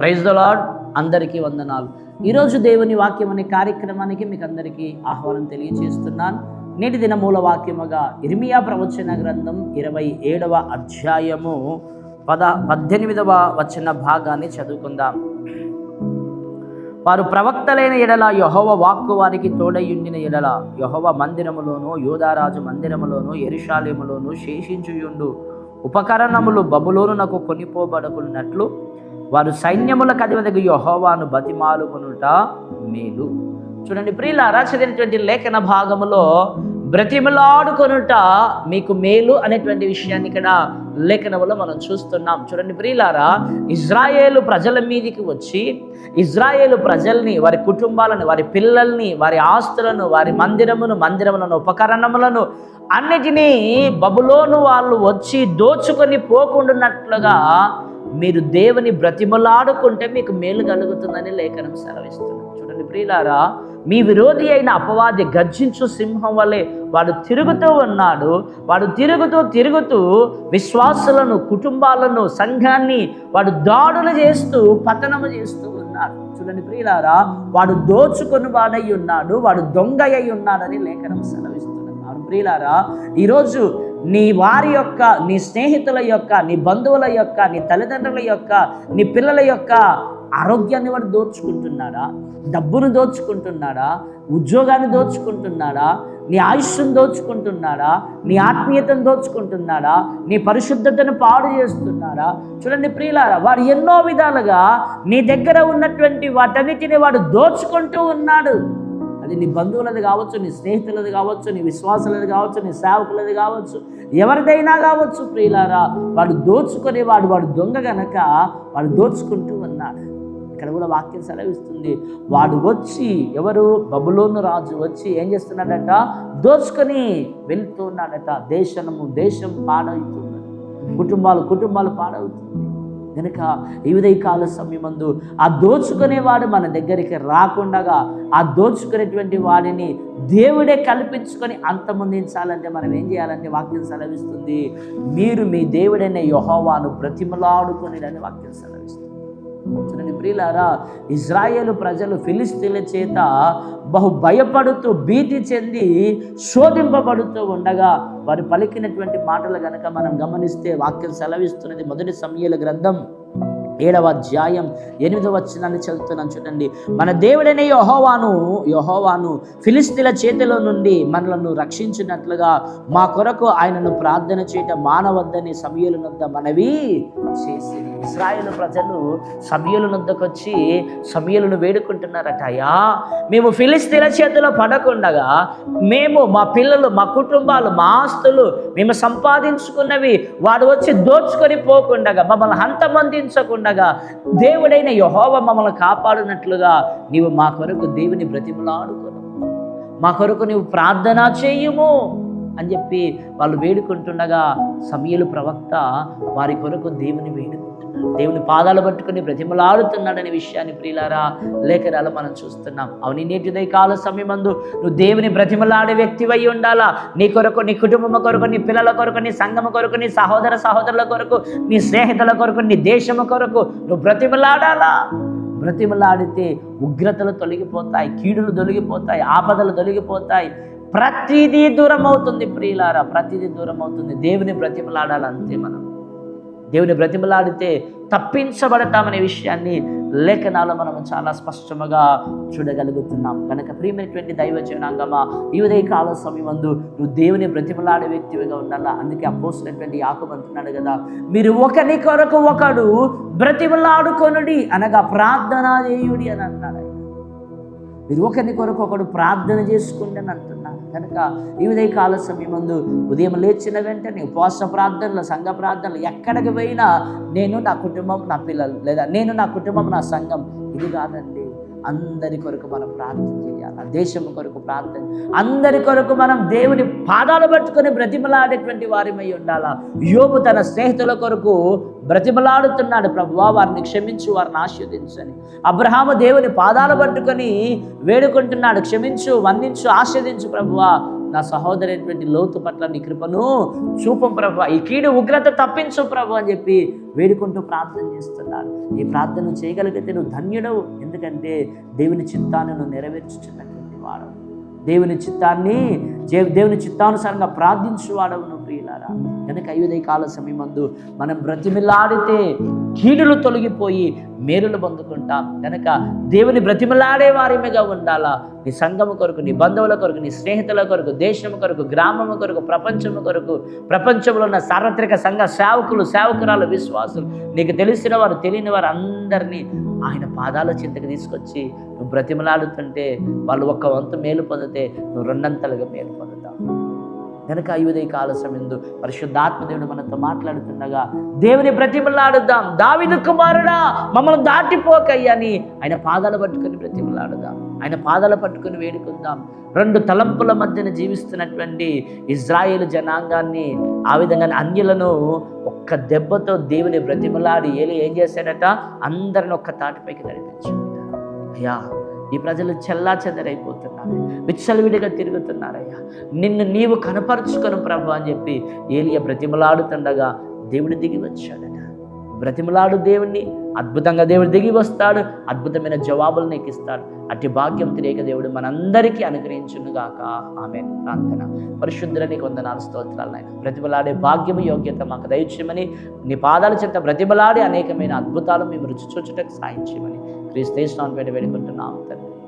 Praise the lord అందరికీ వందనాలు. ఈరోజు దేవుని వాక్యం అనే కార్యక్రమానికి మీకు అందరికీ ఆహ్వానం తెలియజేస్తున్నాను. నేటి దిన మూల వాక్యముగా ఇర్మియా ప్రవచన గ్రంథం ఇరవై ఏడవ అధ్యాయము పద పద్దెనిమిదవ వచన భాగాన్ని చదువుకుందాం. వారు ప్రవక్తలైన ఎడల యహోవ వాక్కు వారికి తోడయుండిన ఎడల యహోవ మందిరములోను యోధారాజు మందిరములోను ఎరుషాలేములోను శేషించుయుండు. ఉపకరణములు బబులోనునకు కొనిపోబడుకున్నట్లు వారు సైన్యముల కదివదగు యహోవాను బతిమాలుకునుట మేలు. చూడండి ప్రియులారా చదివినటువంటి లేఖన భాగములో బ్రతిమలాడుకొనుట మీకు మేలు అనేటువంటి విషయాన్ని ఇక్కడ లేఖనములో మనం చూస్తున్నాం. చూడండి ప్రియులారా ఇజ్రాయేలు ప్రజల మీదికి వచ్చి ఇజ్రాయేలు ప్రజల్ని వారి కుటుంబాలను వారి పిల్లల్ని వారి ఆస్తులను వారి మందిరమును మందిరములను ఉపకరణములను అన్నిటినీ బబులోను వాళ్ళు వచ్చి దోచుకొని పోకుండానట్లుగా మీరు దేవుని బ్రతిమలాడుకుంటే మీకు మేలు కలుగుతుందని లేఖనం సెలవిస్తున్నారు చూడండి ప్రియులారా మీ విరోధి అయిన అపవాది గర్జించు సింహం వలె వాడు తిరుగుతూ ఉన్నాడు. వాడు తిరుగుతూ తిరుగుతూ విశ్వాసులను కుటుంబాలను సంఘాన్ని వాడు దాడులు చేస్తూ పతనము చేస్తూ ఉన్నాడు. చూడండి ప్రియులారా వాడు దోచుకొని వాడై ఉన్నాడు వాడు దొంగ అయి ఉన్నాడని లేఖనం సెలవిస్తున్నారు ప్రియులారా ఈరోజు నీ వారి యొక్క నీ స్నేహితుల యొక్క నీ బంధువుల యొక్క నీ తల్లిదండ్రుల యొక్క నీ పిల్లల యొక్క ఆరోగ్యాన్ని వాడు దోచుకుంటున్నాడా? డబ్బును దోచుకుంటున్నాడా? ఉద్యోగాన్ని దోచుకుంటున్నాడా? నీ ఆయుష్ను దోచుకుంటున్నాడా? నీ ఆత్మీయతను దోచుకుంటున్నాడా? నీ పరిశుద్ధతను పాడు చేస్తున్నాడా? చూడండి ప్రియులారా వాడు ఎన్నో విధాలుగా నీ దగ్గర ఉన్నటువంటి వాటన్నిటిని వాడు దోచుకుంటూ ఉన్నాడు. అది నీ బంధువులది కావచ్చు నీ స్నేహితులది కావచ్చు నీ విశ్వాసులది కావచ్చు నీ సేవకులది కావచ్చు ఎవరిదైనా కావచ్చు ప్రియులారా వాడు దోచుకొని వాడు వాడు దొంగ గనక వాడు దోచుకుంటూ ఉన్నాడు. ఇక్కడ కూడా వాక్యం సెలవిస్తుంది. వాడు వచ్చి ఎవరు? బబులోను రాజు వచ్చి ఏం చేస్తున్నాడట? దోచుకొని వెళ్తున్నాడట దేశము దేశం పాడవుతుంది. కుటుంబాలు కుటుంబాలు పాడవుతుంది. కనుక ఈ ఉదయకాల సమయమందు ఆ దోచుకునేవాడు మన దగ్గరికి రాకుండగా ఆ దోచుకునేటువంటి వాడిని దేవుడే కల్పించుకొని అంతమొందించాలంటే మనం ఏం చేయాలంటే వాక్యం సెలవిస్తుంది? మీరు మీ దేవుడైన యహోవాను బ్రతిమలాడుకొని అని వాక్యం సెలవిస్తుంది. చూడండి ప్రియులారా ఇజ్రాయేల్ ప్రజలు ఫిలిస్తీన్ల చేత బహు భయపడుతూ భీతి చెంది శోధింపబడుతూ ఉండగా వారు పలికినటువంటి మాటలు కనుక మనం గమనిస్తే వాక్యం సెలవిస్తున్నది మొదటి సమయాల గ్రంథం ఏడవ అధ్యాయం ఎనిమిదవ వచ్చినాన్ని చదువుతున్నాను చూడండి. మన దేవుడైన యహోవాను యహోవాను ఫిలిస్తీన్ల చేతిలో నుండి మనలను రక్షించినట్లుగా మా కొరకు ఆయనను ప్రార్థన చేయటం మానవద్దని సమయంలో మనవి చేసింది ఇస్రాయేల్ ప్రజలు సమయలు నొద్దకు వచ్చి సమయలను వేడుకుంటున్నారట అయ్యా. మేము ఫిలిస్తీన్ల చేతిలో పడకుండగా మేము మా పిల్లలు మా కుటుంబాలు మా ఆస్తులు మేము సంపాదించుకున్నవి వాడు వచ్చి దోచుకొని పోకుండగా మమ్మల్ని హంతమందించకుండగా దేవుడైన యహోవ మమ్మల్ని కాపాడినట్లుగా నీవు మా కొరకు దేవుని బ్రతిమలాడుకోను మా కొరకు నీవు ప్రార్థన చేయుము. అని చెప్పి వాళ్ళు వేడుకుంటుండగా సమయలు ప్రవక్త వారి కొరకు దేవుని వేడుకుంటున్నాడు. దేవుని పాదాలు పట్టుకుని బ్రతిమలాడుతున్నాడనే విషయాన్ని ప్రియులారా లేఖనాలు మనం చూస్తున్నాం. అవుని నేటిదై కాల సమయమందు నువ్వు దేవుని బ్రతిమలాడే వ్యక్తివై ఉండాలా? నీ కొరకు నీ కుటుంబం కొరకు నీ పిల్లల కొరకు నీ సంఘం కొరకు నీ సహోదర సహోదరుల కొరకు నీ స్నేహితుల కొరకు నీ దేశము కొరకు నువ్వు బ్రతిమలాడాలా? బ్రతిమలాడితే ఉగ్రతలు తొలగిపోతాయి కీడులు తొలగిపోతాయి ఆపదలు తొలగిపోతాయి ప్రతిదీ దూరం అవుతుంది ప్రియులారా ప్రతిదీ దూరం అవుతుంది దేవుని బ్రతిమలాడాలంతే మనం. దేవుని బ్రతిమలాడితే తప్పించబడతామనే విషయాన్ని లేఖనాలు మనం చాలా స్పష్టంగా చూడగలుగుతున్నాం. కనుక ప్రియమైనటువంటి దైవ జనాంగమా ఈ ఉదయ కాల సమయమందు నువ్వు దేవుని బ్రతిమలాడే వ్యక్తిగా ఉండాలా? అందుకే అపోసినటువంటి యాకం అంటున్నాడు కదా మీరు ఒకరి కొరకు ఒకడు బ్రతిమలాడుకొనుడి అనగా ప్రార్థనా చేయుడి అని అన్నాడు మీరు ఒకరి కొరకు ఒకడు ప్రార్థన చేసుకోండి అని అంటున్నాను కనుక ఈ ఉదయ కాల సమయమందు ఉదయం లేచిన వెంటనే ఉపవాస ప్రార్థనలు సంఘ ప్రార్థనలు ఎక్కడికి పోయినా నేను నా కుటుంబం నా పిల్లలు లేదా నేను నా కుటుంబం నా సంఘం. ఇది కాదండి. అందరి కొరకు మనం ప్రార్థన చేయాలి? దేశం కొరకు ప్రార్థన. అందరి కొరకు మనం దేవుని పాదాలు పట్టుకొని బ్రతిమలాడేటువంటి వారిమై ఉండాలా? యోగు తన స్నేహితుల కొరకు బ్రతిమలాడుతున్నాడు ప్రభువా వారిని క్షమించు వారిని ఆస్వాదించని అబ్రహాము దేవుని పాదాలు పట్టుకొని వేడుకుంటున్నాడు క్షమించు వందించు ఆస్వాదించు ప్రభువా. నా సహోదరైనటువంటి లోతు పట్ల నీ కృపను చూపం ప్రభు. ఈ కీడు ఉగ్రత తప్పించు ప్రభు అని చెప్పి వేడుకుంటూ ప్రార్థన చేస్తున్నాడు ఈ ప్రార్థన చేయగలిగితే నువ్వు ధన్యుడవు. ఎందుకంటే దేవుని చిత్తాన్ని నువ్వు నెరవేర్చుచున్నటువంటి వాడవు. దేవుని చిత్తాన్ని దేవుని చిత్తానుసారంగా ప్రార్థించువాడవు నువ్వు. ప్రియులారా కనుక ఐదై కాల సమయమందు మనం బ్రతిమిలాడితే కీడులు తొలగిపోయి మేలులు పొందుకుంటాం. కనుక దేవుని బ్రతిమలాడే వారిమిగా ఉండాలా? నీ సంఘము కొరకు నీ బంధువుల కొరకు నీ స్నేహితుల కొరకు దేశము కొరకు గ్రామము కొరకు ప్రపంచము కొరకు ప్రపంచంలో ఉన్న సార్వత్రిక సంఘ సేవకులు సేవకురాలు విశ్వాసులు నీకు తెలిసిన వారు తెలియని వారు అందరినీ ఆయన పాదాల చింతకు తీసుకొచ్చి నువ్వు బ్రతిమలాడుతుంటే వాళ్ళు ఒక్క వంతు మేలు పొందితే నువ్వు రెండంతలుగా మేలు పొందుతావు. కనుక ఐదై కాల సమయందు పరిశుద్ధాత్మదేవుడు మనతో మాట్లాడుతుండగా దేవుని బ్రతిమలాడుదాం. దావిదు కుమారుడా మమ్మల్ని దాటిపోకయ్యా అని ఆయన పాదాలు పట్టుకొని బ్రతిమలాడుదాం. ఆయన పాదాలు పట్టుకొని వేడుకుందాం. రెండు తలంపుల మధ్యన జీవిస్తున్నటువంటి ఇజ్రాయేల్ జనాంగాన్ని ఆ విధంగా అన్యులను ఒక్క దెబ్బతో దేవుని బ్రతిమలాడి ఏలి ఏం చేశాడట? అందరిని ఒక్క తాటిపైకి నడిపించాడు అయ్యా ఈ ప్రజలు చెల్లా చెదరైపోతున్నారు. విచ్చలవిడిగా తిరుగుతున్నారయ్యా. నిన్ను నీవు కనపరుచుకొని ప్రభు అని చెప్పి ఏలియ బ్రతిమలాడుతుండగా దేవుడు దిగి వచ్చాడట. బ్రతిమలాడు దేవుణ్ణి అద్భుతంగా దేవుడు దిగి వస్తాడు అద్భుతమైన జవాబులు నీకు ఇస్తాడు. అట్టి భాగ్యం తిరిగ దేవుడు మనందరికీ అనుగ్రహించునుగాక. ఆమె ప్రార్థన. పరిశుద్ధులని కొందనాలు స్తోత్రాలు నాయన. బ్రతిమలాడే భాగ్యము యోగ్యత మాకు దయచేయమని నీ పాదాల చెంత ప్రతిమలాడి అనేకమైన అద్భుతాలు మేము రుచి చూచుటకు கிறிஸ்தேஷ் நான் வேண்ட வேண்டிக் கொண்டு நாம் தருகிறேன்